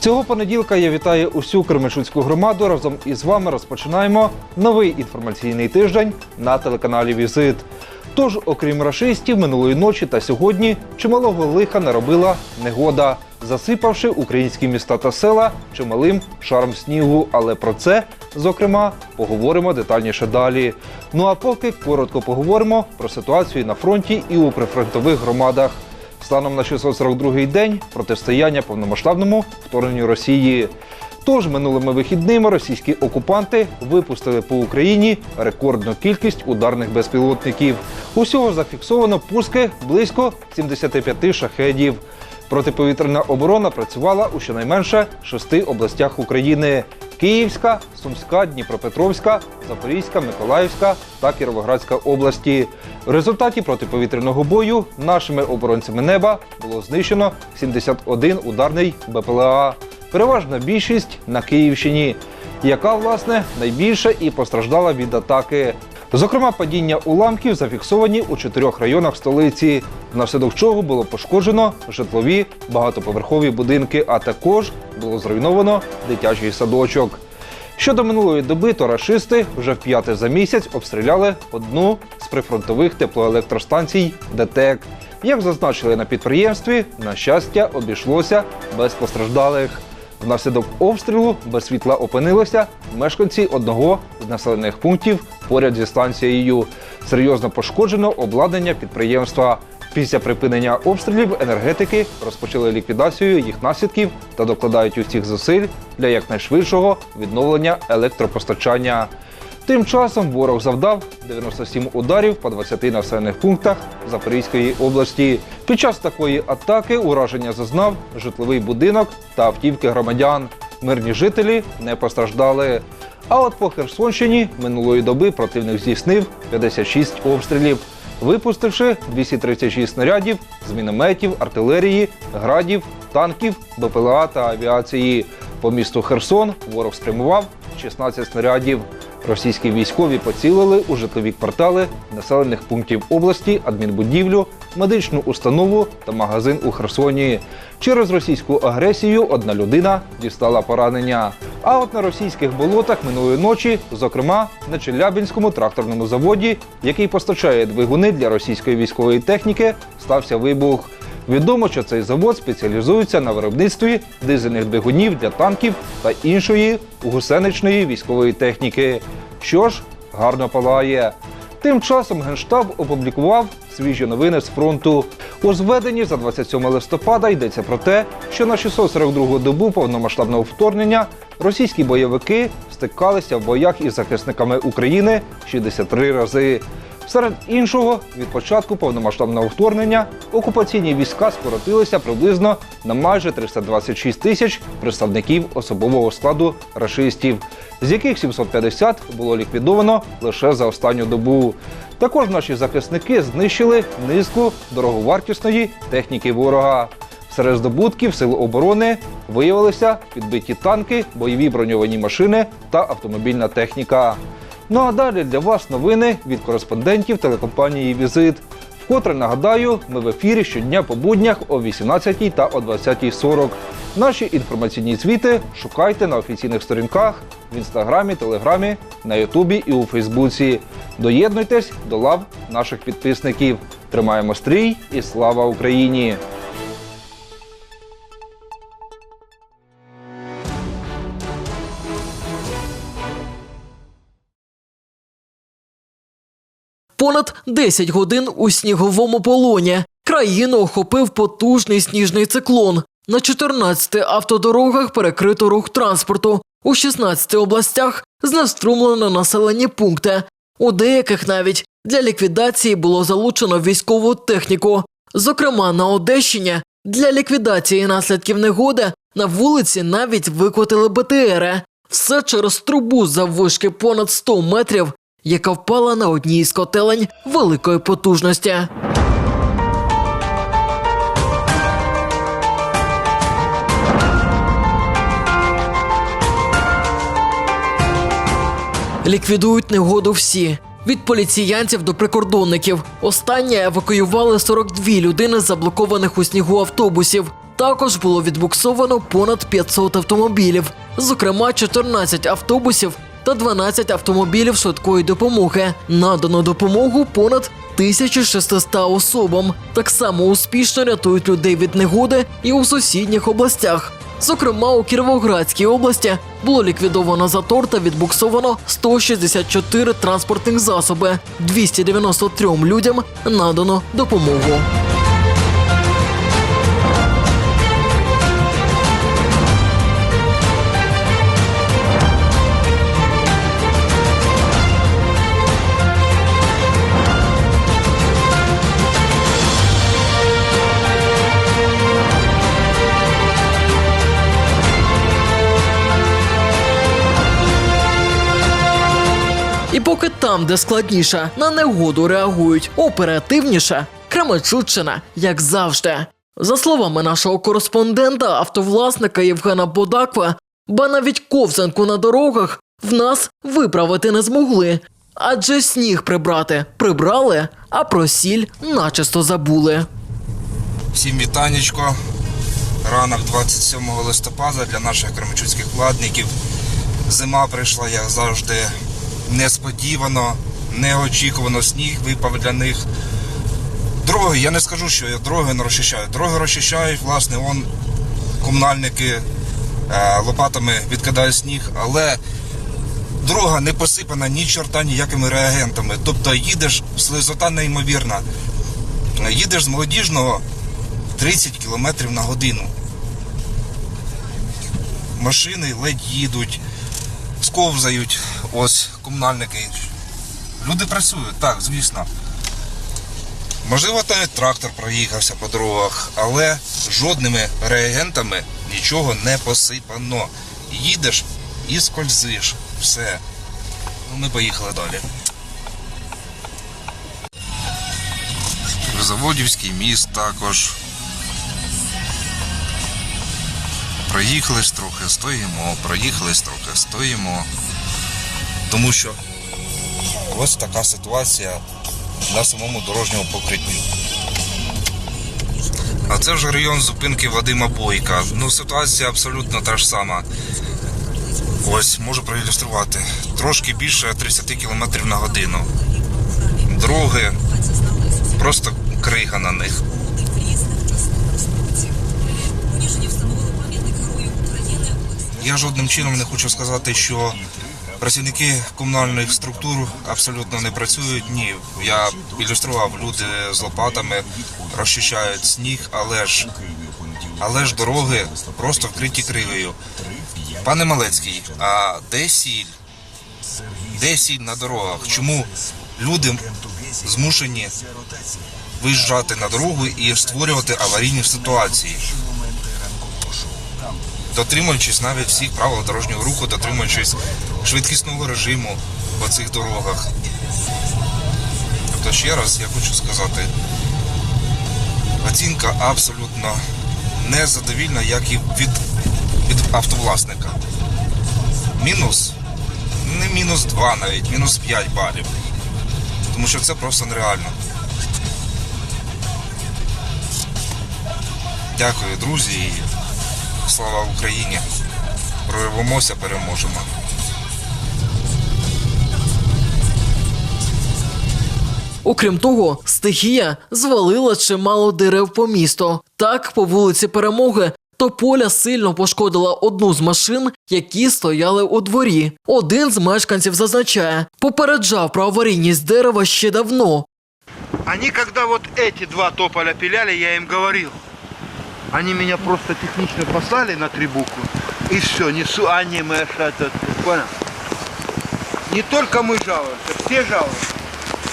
Цього понеділка я вітаю усю Кременчуцьку громаду. Разом із вами розпочинаємо новий інформаційний тиждень на телеканалі Візит. Тож, окрім рашистів, минулої ночі та сьогодні чималого лиха наробила негода, засипавши українські міста та села чималим шаром снігу. Але про це, зокрема, поговоримо детальніше далі. Ну а поки коротко поговоримо про ситуацію на фронті і у прифронтових громадах. Станом на 642-й день протистояння повномасштабному вторгненню Росії. Тож минулими вихідними російські окупанти випустили по Україні рекордну кількість ударних безпілотників. Усього зафіксовано пуски близько 75 шахедів. Протиповітряна оборона працювала у щонайменше шести областях України: Київська, Сумська, Дніпропетровська, Запорізька, Миколаївська та Кіровоградська області. В результаті протиповітряного бою нашими оборонцями неба було знищено 71 ударний БПЛА. Переважна більшість на Київщині, яка власне найбільше і постраждала від атаки. Зокрема, падіння уламків зафіксовані у чотирьох районах столиці, внаслідок чого було пошкоджено житлові багатоповерхові будинки, а також було зруйновано дитячий садочок. Щодо минулої доби, то рашисти вже в п'яте за місяць обстріляли одну з прифронтових теплоелектростанцій ДТЕК. Як зазначили на підприємстві, на щастя, обійшлося без постраждалих. Внаслідок обстрілу без світла опинилися мешканці одного з населених пунктів поряд зі станцією. Серйозно пошкоджено обладнання підприємства. Після припинення обстрілів енергетики розпочали ліквідацію їх наслідків та докладають усіх зусиль для якнайшвидшого відновлення електропостачання. Тим часом ворог завдав 97 ударів по 20 населених пунктах Запорізької області. Під час такої атаки ураження зазнав житловий будинок та автівки громадян. Мирні жителі не постраждали. А от по Херсонщині минулої доби противник здійснив 56 обстрілів, випустивши 236 снарядів з мінометів, артилерії, градів, танків, БПЛА та авіації. По місту Херсон ворог спрямував 16 снарядів. Російські військові поцілили у житлові квартали населених пунктів області, адмінбудівлю, медичну установу та магазин у Херсоні. Через російську агресію одна людина дістала поранення. А от на російських болотах минулої ночі, зокрема на Челябинському тракторному заводі, який постачає двигуни для російської військової техніки, стався вибух. Відомо, що цей завод спеціалізується на виробництві дизельних двигунів для танків та іншої гусеничної військової техніки. Що ж, гарно палає. Тим часом Генштаб опублікував свіжі новини з фронту. У зведенні за 27 листопада йдеться про те, що на 642-гу добу повномасштабного вторгнення російські бойовики стикалися в боях із захисниками України 63 рази. Серед іншого, від початку повномасштабного вторгнення окупаційні війська скоротилися приблизно на майже 326 тисяч представників особового складу рашистів, з яких 750 було ліквідовано лише за останню добу. Також наші захисники знищили низку дороговартісної техніки ворога. Серед здобутків сил оборони виявилися підбиті танки, бойові броньовані машини та автомобільна техніка. Ну а далі для вас новини від кореспондентів телекомпанії Візит. Вкотре нагадаю, ми в ефірі щодня по буднях о 18 та о 20.40. Наші інформаційні звіти шукайте на офіційних сторінках в інстаграмі, телеграмі, на Ютубі і у Фейсбуці. Доєднуйтесь до лав наших підписників. Тримаємо стрій і слава Україні! Понад 10 годин у сніговому полоні. Країну охопив потужний сніжний циклон. На 14 автодорогах перекрито рух транспорту. У 16 областях знеструмлено населені пункти. У деяких навіть для ліквідації було залучено військову техніку. Зокрема, на Одещині для ліквідації наслідків негоди на вулиці навіть викотили БТРи. Все через трубу заввишки понад 100 метрів, яка впала на одній з котелень великої потужності. Ліквідують негоду всі. Від поліціянців до прикордонників. Останнє евакуювали 42 людини заблокованих у снігу автобусів. Також було відбуксовано понад 500 автомобілів, зокрема 14 автобусів та 12 автомобілів швидкої допомоги. Надано допомогу понад 1600 особам. Так само успішно рятують людей від негоди і у сусідніх областях. Зокрема, у Кіровоградській області було ліквідовано затор та відбуксовано 164 транспортних засоби. 293 людям надано допомогу. Там, де складніше, на негоду реагують оперативніше, Кременчуччина, як завжди. За словами нашого кореспондента, автовласника Євгена Бодаква, ба навіть ковзанку на дорогах в нас виправити не змогли. Адже сніг прибрати прибрали, а про сіль начисто забули. Всім вітанечко. Ранок 27 листопада для наших кременчуцьких владників. Зима прийшла, як завжди, несподівано, неочікувано сніг випав для них. Дороги, я не скажу, що я дороги не розчищають. Дороги розчищають, власне, он комунальники е, лопатами відкидають сніг, але дорога не посипана ні чорта ніякими реагентами. Тобто їдеш, слизота неймовірна. Їдеш з молодіжного 30 км на годину. Машини ледь їдуть, сковзають, ось комунальники. Люди працюють, так, звісно. Можливо, та трактор проїхався по дорогах, але жодними реагентами нічого не посипано. Їдеш і скользиш. Все. Ну, ми поїхали далі. Заводівський міст також. Проїхались трохи, стоїмо, проїхались трохи, стоїмо. Тому що ось така ситуація на самому дорожньому покритті. А це вже район зупинки Вадима Бойка. Ну, ситуація абсолютно та ж сама. Ось, можу проілюструвати. Трошки більше 30 км на годину. Дороги, просто крига на них. Я жодним чином не хочу сказати, що працівники комунальних структур абсолютно не працюють. Ні, я ілюстрував, люди з лопатами розчищають сніг, але ж але ж дороги просто вкриті кривою. Пане Малецький, а де сіль? Де сіль на дорогах? Чому люди змушені виїжджати на дорогу і створювати аварійні ситуації? Дотримуючись навіть всіх правил дорожнього руху, дотримуючись швидкісного режиму по цих дорогах. Тобто ще раз я хочу сказати, оцінка абсолютно незадовільна, як і від, від автовласника. Мінус, не мінус 2 навіть, мінус 5 балів. Тому що це просто нереально. Дякую, друзі. Слава Україні! Прорвемося, переможемо. Окрім того, стихія звалила чимало дерев по місту. Так, по вулиці Перемоги тополя сильно пошкодила одну з машин, які стояли у дворі. Один з мешканців зазначає, попереджав про аварійність дерева ще давно. Они, когда вот эти два тополя пиляли, я им говорил. Они меня просто технично послали на три буквы. И все, несу аниме, этот, понял? Не только мы жалуемся, все жалуются.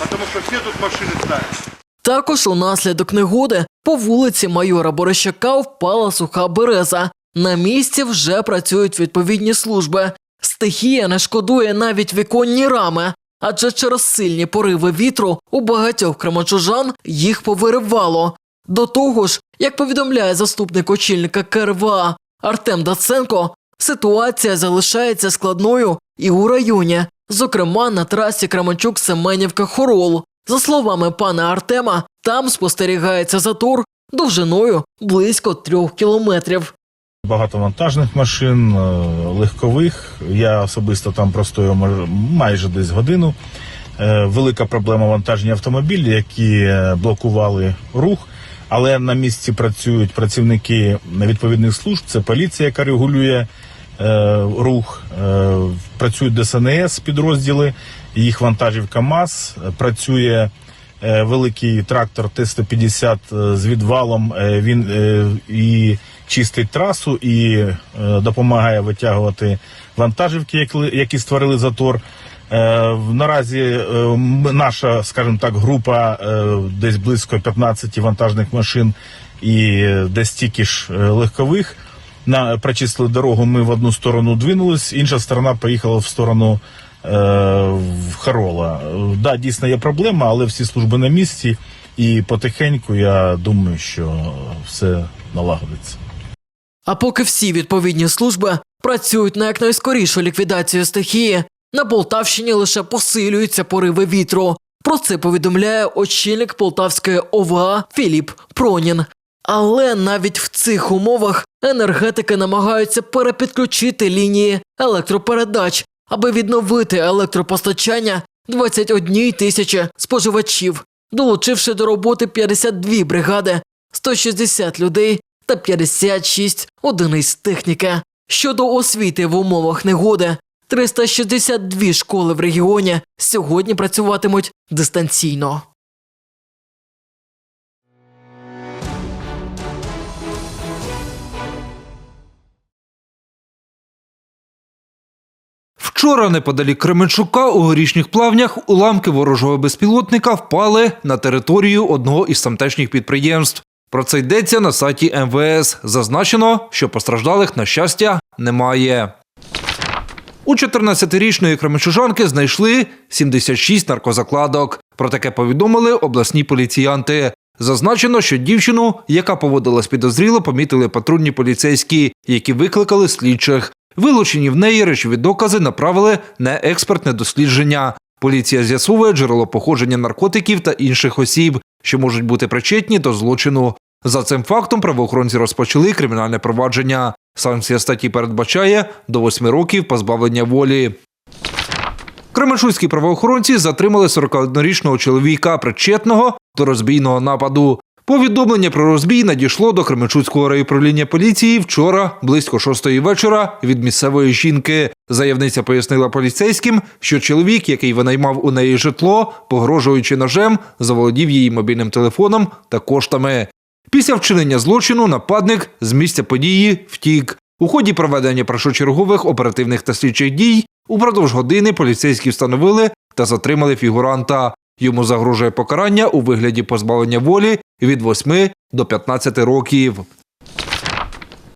Потому что все тут машины ставят. Також унаслідок негоди по вулиці майора Борощака впала суха береза. На місці вже працюють відповідні служби. Стихія не шкодує навіть віконні рами, адже через сильні пориви вітру у багатьох кремачужан їх повиривало. До того ж, як повідомляє заступник очільника КРВА Артем Даценко, ситуація залишається складною і у районі, зокрема на трасі Кременчук-Семенівка-Хорол. За словами пана Артема, там спостерігається затор довжиною близько трьох кілометрів. Багато вантажних машин, е, легкових. Я особисто там простояв маж- майже десь годину. Е, Велика проблема вантажні автомобілі, які е, блокували рух. Але на місці працюють працівники відповідних служб. Це поліція, яка регулює е, рух. Е, працюють ДСНС підрозділи, їх вантажів КАМАЗ. Працює е, великий трактор Т-150 е, з відвалом. Е, Він е, і чистить трасу і е, допомагає витягувати вантажівки, які- які створили затор. Е, Наразі е, наша, скажімо так, група е, десь близько 15 вантажних машин і десь стільки ж легкових. На прочистили дорогу. Ми в одну сторону двинулись, інша сторона поїхала в сторону е, в Харола. Да, дійсно є проблема, але всі служби на місці, і потихеньку я думаю, що все налагодиться. А поки всі відповідні служби працюють на якнайскорішу ліквідацію стихії, на Полтавщині лише посилюються пориви вітру. Про це повідомляє очільник Полтавської ОВА Філіп Пронін. Але навіть в цих умовах енергетики намагаються перепідключити лінії електропередач, аби відновити електропостачання 21 тисячі споживачів, долучивши до роботи 52 бригади, 160 людей та 56 одиниць техніки. Щодо освіти в умовах негоди, 362 школи в регіоні сьогодні працюватимуть дистанційно. Вчора неподалік Кременчука у горішніх плавнях уламки ворожого безпілотника впали на територію одного із тамтешніх підприємств. Про це йдеться на сайті МВС. Зазначено, що постраждалих, на щастя, немає. У 14-річної кременчужанки знайшли 76 наркозакладок. Про таке повідомили обласні поліціянти. Зазначено, що дівчину, яка поводилась підозріло, помітили патрульні поліцейські, які викликали слідчих. Вилучені в неї речові докази направили на експертне дослідження. Поліція з'ясовує джерело походження наркотиків та інших осіб, що можуть бути причетні до злочину. За цим фактом правоохоронці розпочали кримінальне провадження. Санкція статті передбачає до 8 років позбавлення волі. Кременчуцькі правоохоронці затримали 41-річного чоловіка, причетного до розбійного нападу. Повідомлення про розбій надійшло до Кременчуцького райуправління поліції вчора близько шостої вечора від місцевої жінки. Заявниця пояснила поліцейським, що чоловік, який винаймав у неї житло, погрожуючи ножем, заволодів її мобільним телефоном та коштами. Після вчинення злочину нападник з місця події втік. У ході проведення першочергових оперативних та слідчих дій упродовж години поліцейські встановили та затримали фігуранта. Йому загрожує покарання у вигляді позбавлення волі від 8 до 15 років.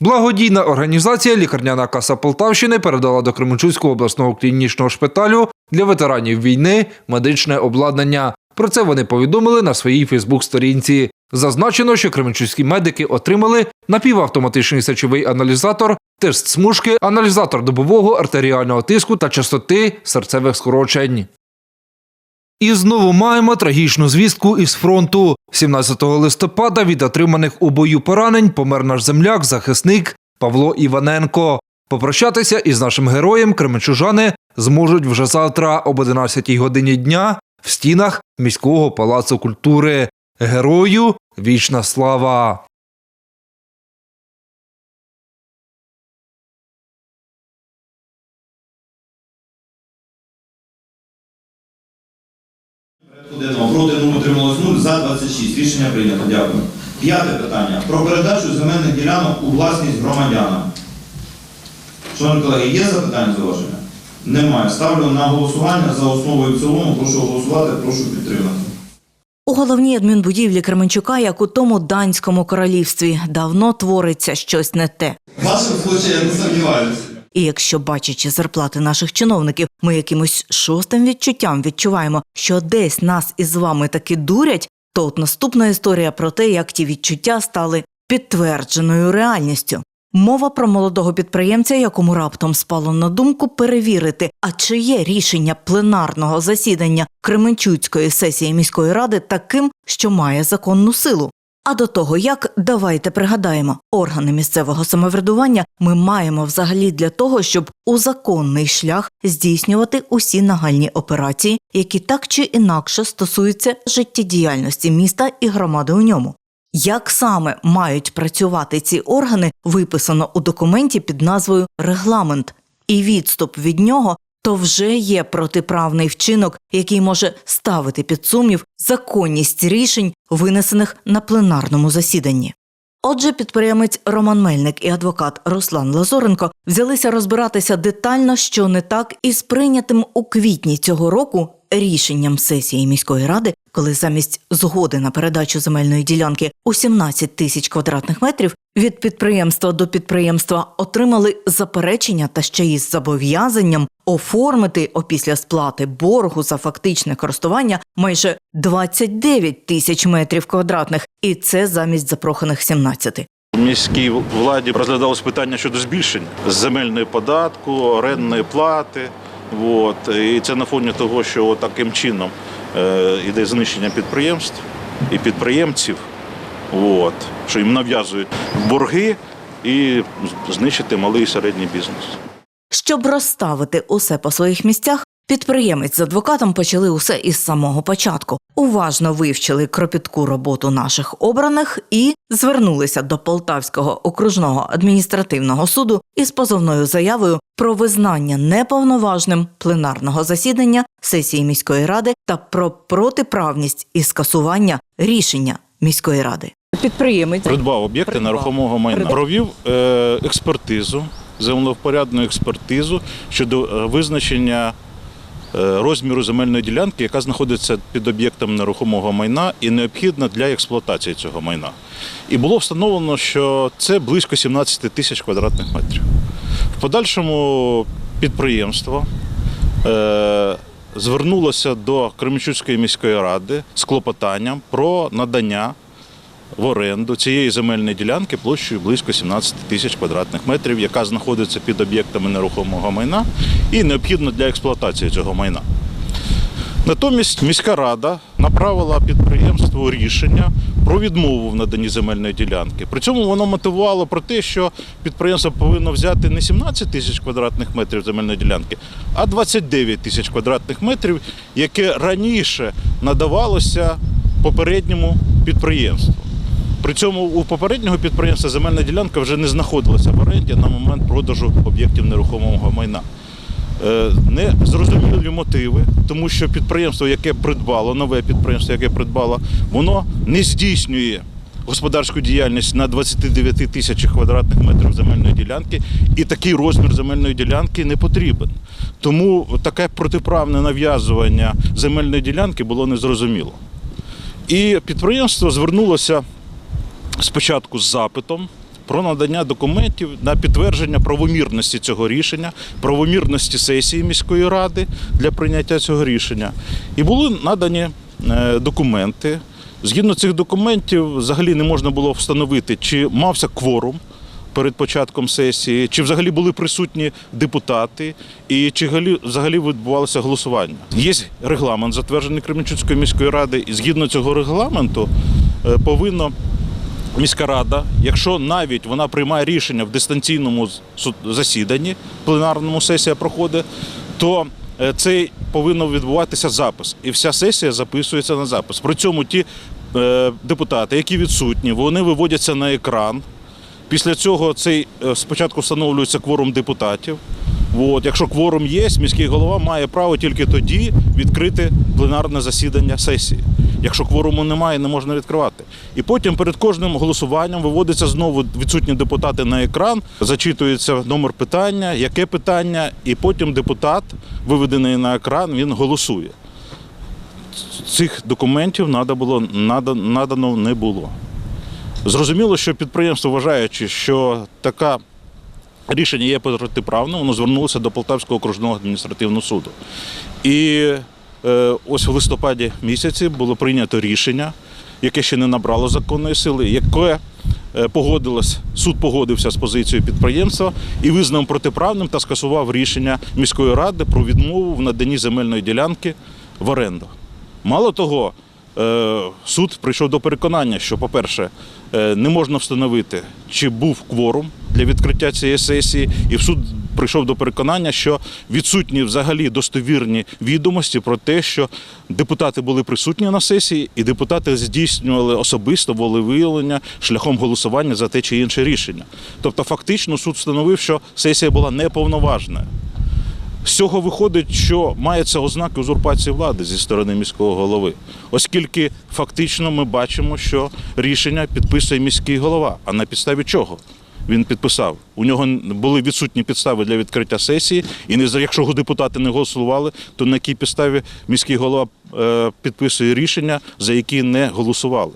Благодійна організація Лікарняна каса Полтавщини передала до Кременчуцького обласного клінічного шпиталю для ветеранів війни медичне обладнання. Про це вони повідомили на своїй Фейсбук-сторінці. Зазначено, що кременчуцькі медики отримали напівавтоматичний сечовий аналізатор, тест смужки, аналізатор добового артеріального тиску та частоти серцевих скорочень. І знову маємо трагічну звістку із фронту. 17 листопада від отриманих у бою поранень помер наш земляк, захисник Павло Іваненко. Попрощатися із нашим героєм кременчужани зможуть вже завтра об 11 годині дня в стінах міського палацу культури. Герою вічна слава! Денного проти утрималось 0, за 26. Рішення прийнято. Дякую. П'яте питання. Про передачу земельних ділянок у власність громадянам. Шановні колеги, є запитання зауваження? Немає. Ставлю на голосування за основу і в цілому. Прошу голосувати, прошу підтримати. У головній адмінбудівлі Кременчука, як у тому данському королівстві, давно твориться щось не те. В вашому випадку я не сумніваюся. І якщо бачачи зарплати наших чиновників, ми якимось шостим відчуттям відчуваємо, що десь нас із вами таки дурять, то от наступна історія про те, як ті відчуття стали підтвердженою реальністю. Мова про молодого підприємця, якому раптом спало на думку перевірити, а чи є рішення пленарного засідання Кременчуцької сесії міської ради таким, що має законну силу. А до того як давайте пригадаємо, органи місцевого самоврядування ми маємо взагалі для того, щоб у законний шлях здійснювати усі нагальні операції, які так чи інакше стосуються життєдіяльності міста і громади у ньому. Як саме мають працювати ці органи, виписано у документі під назвою Регламент, і відступ від нього то вже є протиправний вчинок, який може ставити під сумнів законність рішень, винесених на пленарному засіданні. Отже, підприємець Роман Мельник і адвокат Руслан Лазоренко взялися розбиратися детально, що не так із прийнятим у квітні цього року рішенням сесії міської ради, коли замість згоди на передачу земельної ділянки у 17 тисяч квадратних метрів від підприємства до підприємства отримали заперечення та ще й з зобов'язанням оформити опісля сплати боргу за фактичне користування майже 29 тисяч метрів квадратних, і це замість запроханих 17. Міській владі розглядалось питання щодо збільшення земельної податку, орендної плати. От. І це на фоні того, що таким чином іде знищення підприємств і підприємців, от, що їм нав'язують борги і знищити малий і середній бізнес. Щоб розставити усе по своїх місцях, підприємець з адвокатом почали усе із самого початку. Уважно вивчили кропітку роботу наших обраних і звернулися до Полтавського окружного адміністративного суду із позовною заявою про визнання неповноважним пленарного засідання сесії міської ради та про протиправність і скасування рішення міської ради. Підприємець Придбав об'єкти Придбав. нерухомого майна. Придбав. Провів е, експертизу, землевпорядну експертизу щодо е, визначення розміру земельної ділянки, яка знаходиться під об'єктом нерухомого майна і необхідна для експлуатації цього майна. І було встановлено, що це близько 17 тисяч квадратних метрів. В подальшому підприємство е, звернулося до Кременчуцької міської ради з клопотанням про надання в оренду цієї земельної ділянки площею близько 17 тисяч квадратних метрів, яка знаходиться під об'єктами нерухомого майна і необхідна для експлуатації цього майна. Натомість міська рада направила підприємству рішення про відмову в наданні земельної ділянки. При цьому воно мотивувало про те, що підприємство повинно взяти не 17 тисяч квадратних метрів земельної ділянки, а 29 тисяч квадратних метрів, яке раніше надавалося попередньому підприємству. При цьому у попереднього підприємства земельна ділянка вже не знаходилася в оренді на момент продажу об'єктів нерухомого майна. Е, Не зрозумілі мотиви, тому що підприємство, яке придбало, нове підприємство, яке придбало, воно не здійснює господарську діяльність на 29 тисячах квадратних метрів земельної ділянки, і такий розмір земельної ділянки не потрібен. Тому таке протиправне нав'язування земельної ділянки було незрозуміло. І підприємство звернулося спочатку з запитом про надання документів на підтвердження правомірності цього рішення, правомірності сесії міської ради для прийняття цього рішення. І були надані е, документи. Згідно цих документів, взагалі не можна було встановити, чи мався кворум перед початком сесії, чи взагалі були присутні депутати, і чи взагалі- відбувалося голосування. Є регламент, затверджений Кременчуцької міської ради, і згідно цього регламенту е, повинно міська рада, якщо навіть вона приймає рішення в дистанційному засіданні, пленарному сесія проходить, то е, це повинно відбуватися запис. І вся сесія записується на запис. При цьому ті е, депутати, які відсутні, вони виводяться на екран. Після цього цей е, спочатку встановлюється кворум депутатів. От, якщо кворум є, міський голова має право тільки тоді відкрити пленарне засідання сесії. Якщо кворуму немає, не можна відкривати. І потім перед кожним голосуванням виводиться знову відсутні депутати на екран, зачитується номер питання, яке питання, і потім депутат, виведений на екран, він голосує. Цих документів надо було, надано не було. Зрозуміло, що підприємство, вважаючи, що така рішення є протиправним, воно звернулося до Полтавського окружного адміністративного суду. І ось в листопаді місяці було прийнято рішення, яке ще не набрало законної сили, яке е, погодилось, суд погодився з позицією підприємства і визнав протиправним та скасував рішення міської ради про відмову в наданні земельної ділянки в оренду. Мало того, е, суд прийшов до переконання, що, по-перше, е, не можна встановити, чи був кворум для відкриття цієї сесії, і в суд прийшов до переконання, що відсутні взагалі достовірні відомості про те, що депутати були присутні на сесії, і депутати здійснювали особисто волевиявлення шляхом голосування за те чи інше рішення. Тобто, фактично, суд встановив, що сесія була неповноважною. З цього виходить, що мається ознаки узурпації влади зі сторони міського голови, оскільки фактично ми бачимо, що рішення підписує міський голова. А на підставі чого він підписав? У нього були відсутні підстави для відкриття сесії, і не якщо депутати не голосували, то на якій підставі міський голова е, підписує рішення, за які не голосували.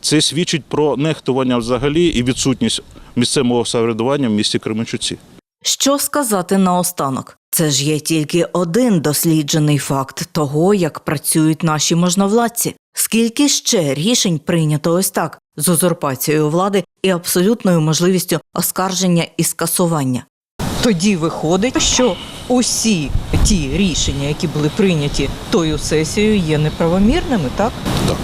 Це свідчить про нехтування взагалі і відсутність місцевого самоврядування в місті Кременчуці. Що сказати наостанок? Це ж є тільки один досліджений факт того, як працюють наші можновладці. Скільки ще рішень прийнято ось так з узурпацією влади і абсолютною можливістю оскарження і скасування? Тоді виходить, що усі ті рішення, які були прийняті тою сесією, є неправомірними, так? Так.